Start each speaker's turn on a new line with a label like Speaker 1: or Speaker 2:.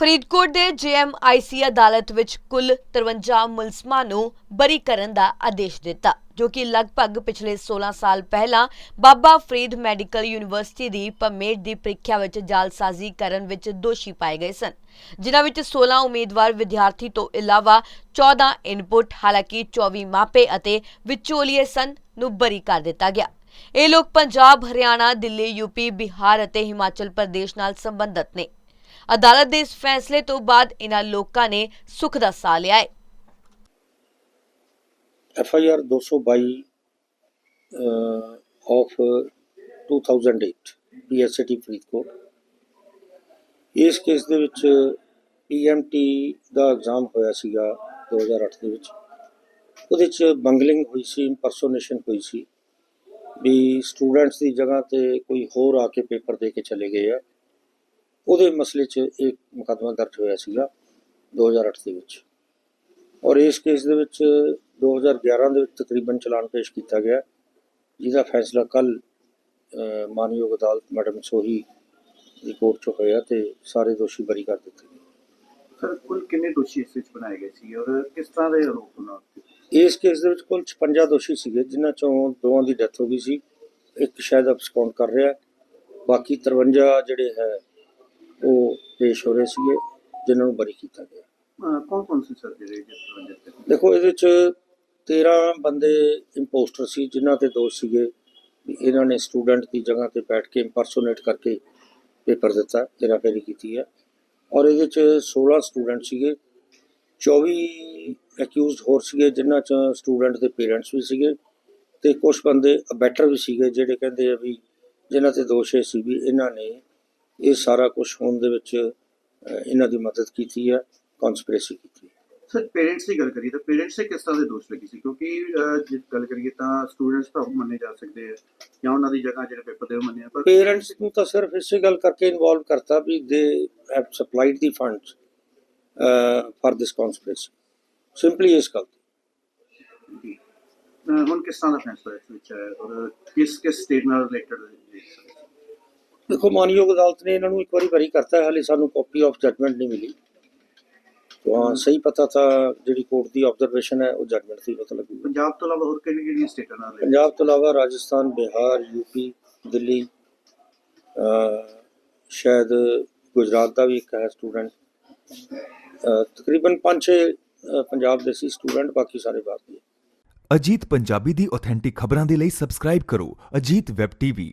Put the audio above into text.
Speaker 1: ਫਰੀਦਕੋਟ ਦੇ ਜੀਐਮਆਈਸੀ ਅਦਾਲਤ ਵਿੱਚ ਕੁੱਲ 53 ਮੁਲਜ਼ਮਾਂ ਨੂੰ ਬਰੀ ਕਰਨ ਦਾ ਆਦੇਸ਼ ਦਿੱਤਾ, ਜੋ ਕਿ ਲਗਭਗ ਪਿਛਲੇ 16 ਸਾਲ ਪਹਿਲਾਂ ਬਾਬਾ ਫਰੀਦ ਮੈਡੀਕਲ ਯੂਨੀਵਰਸਿਟੀ ਦੀ ਪਮੇਟ ਦੀ ਪ੍ਰੀਖਿਆ ਵਿੱਚ ਜਾਲਸਾਜ਼ੀ ਕਰਨ ਵਿੱਚ ਦੋਸ਼ੀ ਪਾਏ ਗਏ ਸਨ। ਜਿਨ੍ਹਾਂ ਵਿੱਚ 16 ਉਮੀਦਵਾਰ ਵਿਦਿਆਰਥੀ ਤੋਂ ਇਲਾਵਾ 14 ਇਨਪੁਟ, ਹਾਲਾਂਕਿ 24 ਮਾਪੇ ਅਤੇ ਵਿਚੋਲੀਏ ਸਨ ਨੂੰ ਬਰੀ ਕਰ ਦਿੱਤਾ ਗਿਆ। ਇਹ ਲੋਕ ਪੰਜਾਬ, ਹਰਿਆਣਾ, ਦਿੱਲੀ ਯੂਪੀ ਬਿਹਾਰ ਅਤੇ ਹਿਮਾਚਲ ਪ੍ਰਦੇਸ਼ ਨਾਲ ਸੰਬੰਧਤ ਨੇ। ਅਦਾਲਤ ਦੇ ਇਸ ਫੈਸਲੇ ਤੋਂ ਬਾਅਦ ਇਹਨਾਂ ਲੋਕਾਂ ਨੇ ਸੁੱਖ ਦਾ ਸਾਹ ਲਿਆ ਹੈ।
Speaker 2: F I R 222 of 2008 P S T Faridkot. ਇਸ ਕੇਸ ਦੇ ਵਿੱਚ ਪੀ ਐਮ ਟੀ ਦਾ ਐਗਜ਼ਾਮ ਹੋਇਆ ਸੀਗਾ 2008 ਦੇ ਵਿੱਚ। ਉਹਦੇ ਚ ਬੰਗਲਿੰਗ ਹੋਈ ਸੀ ਇੰਪਰਸੋਨੇਸ਼ਨ ਹੋਈ ਸੀ। ਵੀ ਸਟੂਡੈਂਟਸ ਦੀ ਜਗ੍ਹਾ ਤੇ ਕੋਈ ਹੋਰ ਆ ਕੇ ਪੇਪਰ ਦੇ ਕੇ ਚਲੇ ਗਏ ਆ। ਉਹਦੇ ਮਸਲੇ 'ਚ ਇੱਕ ਮੁਕੱਦਮਾ ਦਰਜ ਹੋਇਆ ਸੀਗਾ 2008 ਦੇ ਵਿੱਚ। ਔਰ ਇਸ ਕੇਸ ਦੇ ਵਿੱਚ 2011 ਦੇ ਵਿੱਚ ਤਕਰੀਬਨ ਚਲਾਨ ਪੇਸ਼ ਕੀਤਾ ਗਿਆ। ਜਿਹਦਾ ਫੈਸਲਾ ਕੱਲ ਮਾਨਯੋਗ ਅਦਾਲਤ ਮੈਡਮ ਸੋਹੀ ਦੀ ਕੋਰਟ 'ਚ ਹੋਇਆ ਤੇ ਸਾਰੇ ਦੋਸ਼ੀ ਬਰੀ ਕਰ ਦਿੱਤੇ ਗਏ।
Speaker 3: ਸਰ ਕੁੱਲ ਕਿੰਨੇ ਦੋਸ਼ੀ ਇਸ ਵਿੱਚ ਬਣਾਏ ਗਏ ਸੀ ਔਰ ਕਿਸ ਤਰ੍ਹਾਂ ਦੇ ਆਰੋਪ ਉੱਤੇ?
Speaker 2: ਇਸ ਕੇਸ ਦੇ ਵਿੱਚ ਕੁੱਲ 56 ਦੋਸ਼ੀ ਸੀਗੇ ਜਿਨ੍ਹਾਂ ਚੋਂ ਦੋਵਾਂ ਦੀ ਡੈਥ ਹੋ ਗਈ ਸੀ। ਇੱਕ ਸ਼ਾਇਦ ਅਬਸਕਾਉਂਡ ਕਰ ਰਿਹਾ। ਬਾਕੀ 53 ਜਿਹੜੇ ਹੈ ਪੇਸ਼ ਹੋ ਰਹੇ ਸੀਗੇ ਜਿਨ੍ਹਾਂ ਨੂੰ ਬਰੀ ਕੀਤਾ ਗਿਆ
Speaker 3: ਕੌਣ ਕੌਣ ਸੀ ਸਰ ਜਿਹੜੇ?
Speaker 2: ਦੇਖੋ ਇਹਦੇ ਚ 13 ਬੰਦੇ ਇੰਪੋਸਟਰ ਸੀ ਜਿਨ੍ਹਾਂ ਤੇ ਦੋਸ਼ ਸੀਗੇ ਵੀ ਇਹਨਾਂ ਨੇ ਸਟੂਡੈਂਟ ਦੀ ਜਗ੍ਹਾ ਤੇ ਬੈਠ ਕੇ ਇੰਪਰਸੋਨੇਟ ਕਰਕੇ ਪੇਪਰ ਦਿੱਤਾ ਹੇਰਾਫੇਰੀ ਕੀਤੀ ਹੈ ਔਰ ਇਹਦੇ ਚ 16 ਸਟੂਡੈਂਟ ਸੀਗੇ 24 ਅਕਿਊਜ਼ਡ ਹੋਰ ਸੀਗੇ ਜਿਨ੍ਹਾਂ ਚ ਸਟੂਡੈਂਟ ਦੇ ਪੇਰੈਂਟਸ ਵੀ ਸੀਗੇ ਤੇ ਕੁਝ ਬੰਦੇ ਅਬੈਟਰ ਵੀ ਸੀਗੇ ਜਿਹੜੇ ਕਹਿੰਦੇ ਆ ਵੀ ਜਿਨ੍ਹਾਂ ਤੇ ਦੋਸ਼ ਇਹ ਸੀ ਵੀ ਇਹਨਾਂ ਨੇ ਇਹ ਸਾਰਾ ਕੁਝ ਹੋਣ ਦੇ ਵਿੱਚ ਇਹਨਾਂ ਦੀ ਮਦਦ ਕੀਤੀ ਹੈ ਕਨਸਪੀਰੇਸੀ ਕੀਤੀ ਹੈ।
Speaker 3: ਸਰ ਪੇਰੈਂਟਸ ਦੀ ਗੱਲ ਕਰੀਏ ਤਾਂ ਪੇਰੈਂਟਸ ਤੇ ਕਿਸ ਤਰ੍ਹਾਂ ਦੇ ਦੋਸ਼ ਲੱਗੇ ਸੀ? ਕਿਉਂਕਿ ਜੇ ਗੱਲ ਕਰੀਏ ਤਾਂ ਸਟੂਡੈਂਟਸ ਤਾਂ ਮੰਨੇ ਜਾ ਸਕਦੇ ਆ ਜਾਂ ਉਹਨਾਂ ਦੀ ਜਗ੍ਹਾ ਜਿਹੜੇ ਪੇਪਰ ਦੇ ਮੰਨੇ ਆ ਪਰ
Speaker 2: ਪੇਰੈਂਟਸ ਨੂੰ ਤਾਂ ਸਿਰਫ ਇਸੇ ਗੱਲ ਕਰਕੇ ਇਨਵੋਲਵ ਕਰਤਾ ਵੀ they have supplied the funds for this conspiracy simply ਇਸ ਗੱਲ
Speaker 3: ਹੁਣ ਕਿਸ ਤਰ੍ਹਾਂ ਦਾ ਫੈਸਲਾ ਇਸ ਵਿੱਚ? ਹੈ ਔਰ ਕਿਸ ਕਿਸ ਸਟੇਟ ਨਾਲ ਰਿਲੇਟਡ
Speaker 2: ਦੇਖੋ ਮਾਨਯੋਗ ਅਦਾਲਤ ਨੇ ਇਹਨਾਂ ਨੂੰ ਇੱਕ ਵਾਰੀ ਬਰੀ ਕਰਤਾ ਹੈ ਹਾਲੇ ਸਾਨੂੰ ਕਾਪੀ ਆਫ ਜਜਮੈਂਟ ਨਹੀਂ ਮਿਲੀ। ਤਾਂ ਸਹੀ ਪਤਾ ਤਾਂ ਜਿਹੜੀ ਕੋਰਟ ਦੀ ਆਬਜ਼ਰਵੇਸ਼ਨ ਹੈ ਉਹ ਜਜਮੈਂਟ ਦੀ ਪਤਾ ਲੱਗੂਗਾ।
Speaker 3: ਪੰਜਾਬ ਤੋਂ ਇਲਾਵਾ ਹੋਰ ਕਿਹੜੀ ਕਿਹੜੀਆਂ ਸਟੇਟਾਂ ਨਾਲ?
Speaker 2: ਪੰਜਾਬ ਤੋਂ ਇਲਾਵਾ ਰਾਜਸਥਾਨ ਬਿਹਾਰ ਯੂਪੀ ਦਿੱਲੀ ਸ਼ਾਇਦ ਗੁਜਰਾਤ ਦਾ ਵੀ ਇੱਕ ਹੈ ਸਟੂਡੈਂਟ ਤਕਰੀਬਨ 5-6 ਪੰਜਾਬ ਦੇ ਸੀ ਸਟੂਡੈਂਟ ਬਾਕੀ ਸਾਰੇ ਬਾਹਰ ਦੇ।
Speaker 4: ਅਜੀਤ ਪੰਜਾਬੀ ਦੀ ਆਥੈਂਟਿਕ ਖਬਰਾਂ ਦੇ ਲਈ ਸਬਸਕ੍ਰਾਈਬ ਕਰੋ ਅਜੀਤ ਵੈਬ ਟੀਵੀ